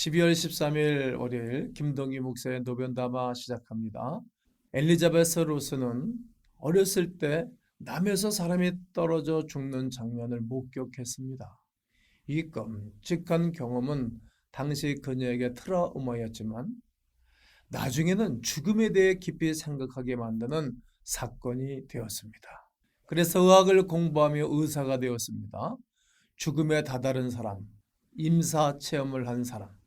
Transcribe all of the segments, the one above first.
12월 13일 월요일 김동희 목사의 노변담화 시작합니다. 엘리자베스 로스는 어렸을 때 남에서 사람이 떨어져 죽는 장면을 목격했습니다. 이 끔찍한 경험은 당시 그녀에게 트라우마였지만 나중에는 죽음에 대해 깊이 생각하게 만드는 사건이 되었습니다. 그래서 의학을 공부하며 의사가 되었습니다. 죽음에 다다른 사람, 임사 체험을 한 사람,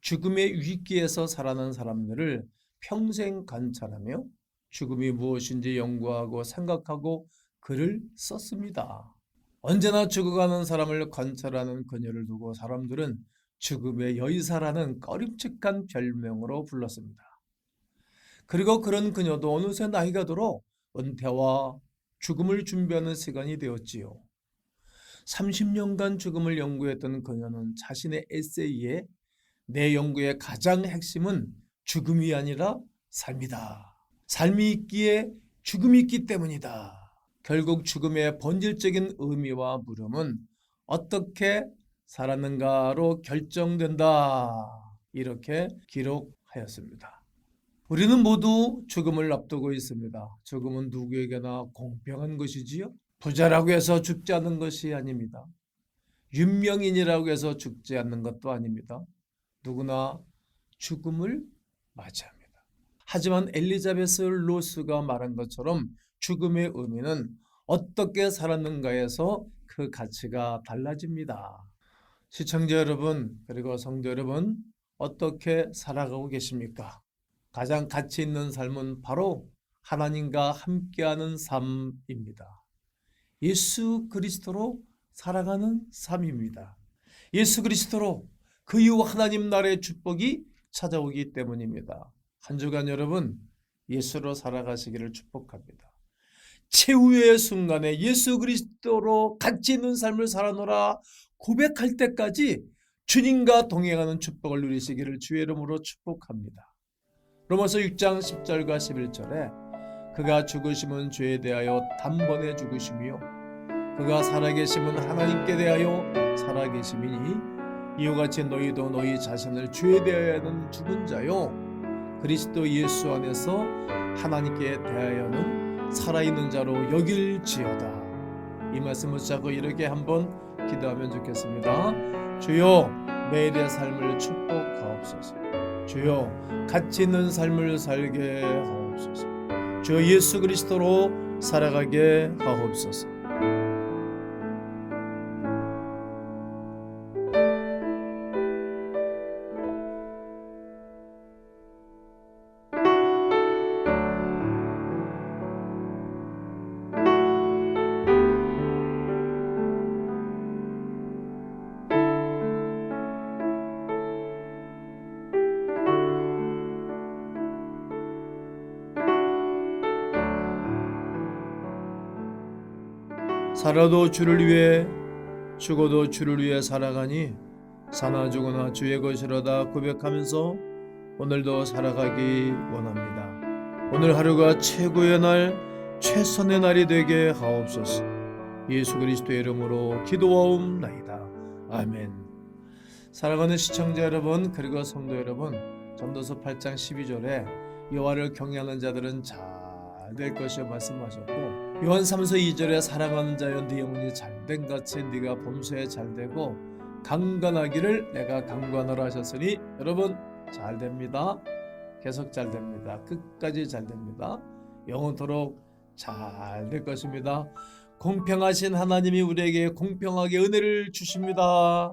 죽음의 위기에서 살아난 사람들을 평생 관찰하며 죽음이 무엇인지 연구하고 생각하고 글을 썼습니다. 언제나 죽어가는 사람을 관찰하는 그녀를 두고 사람들은 죽음의 여의사라는 꺼림칙한 별명으로 불렀습니다. 그리고 그런 그녀도 어느새 나이가 들어 은퇴와 죽음을 준비하는 시간이 되었지요. 30년간 죽음을 연구했던 그녀는 자신의 에세이에 내 연구의 가장 핵심은 죽음이 아니라 삶이다. 삶이 있기에 죽음이 있기 때문이다. 결국 죽음의 본질적인 의미와 물음은 어떻게 살았는가로 결정된다. 이렇게 기록하였습니다. 우리는 모두 죽음을 앞두고 있습니다. 죽음은 누구에게나 공평한 것이지요. 부자라고 해서 죽지 않는 것이 아닙니다. 윤명인이라고 해서 죽지 않는 것도 아닙니다. 누구나 죽음을 맞이합니다. 하지만 엘리자베스 로스가 말한 것처럼 죽음의 의미는 어떻게 살았는가에서 그 가치가 달라집니다. 시청자 여러분, 그리고 성도 여러분, 어떻게 살아가고 계십니까? 가장 가치 있는 삶은 바로 하나님과 함께하는 삶입니다. 예수 그리스도로 살아가는 삶입니다. 예수 그리스도로 그 이후 하나님 나라의 축복이 찾아오기 때문입니다. 한 주간 여러분 예수로 살아가시기를 축복합니다. 최후의 순간에 예수 그리스도로 가치 있는 삶을 살아노라 고백할 때까지 주님과 동행하는 축복을 누리시기를 주의 이름으로 축복합니다. 로마서 6장 10절과 11절에 그가 죽으심은 죄에 대하여 단번에 죽으심이요 그가 살아계심은 하나님께 대하여 살아계심이니 이와 같이 너희도 너희 자신을 죄에 대하여는 죽은 자요. 그리스도 예수 안에서 하나님께 대하여는 살아있는 자로 여길지어다. 이 말씀을 잡고 이렇게 한번 기도하면 좋겠습니다. 주여 매일의 삶을 축복하옵소서. 주여 가치 있는 삶을 살게 하옵소서. 주여 예수 그리스도로 살아가게 하옵소서 살아도 주를 위해 죽어도 주를 위해 살아가니 사나 죽으나 주의 것이로다 고백하면서 오늘도 살아가기 원합니다. 오늘 하루가 최고의 날, 최선의 날이 되게 하옵소서. 예수 그리스도의 이름으로 기도하옵나이다. 아멘. 사랑하는 시청자 여러분 그리고 성도 여러분 전도서 8장 12절에 여호와를 경외하는 자들은 잘 될 것이여 말씀하셨고 요한 3서 2절에 사랑하는 자여 네 영혼이 잘된 같이 네가 범수에 잘되고 강건하기를 내가 강건하라 하셨으니 여러분 잘됩니다. 계속 잘됩니다. 끝까지 잘됩니다. 영원토록 잘 될 것입니다. 공평하신 하나님이 우리에게 공평하게 은혜를 주십니다.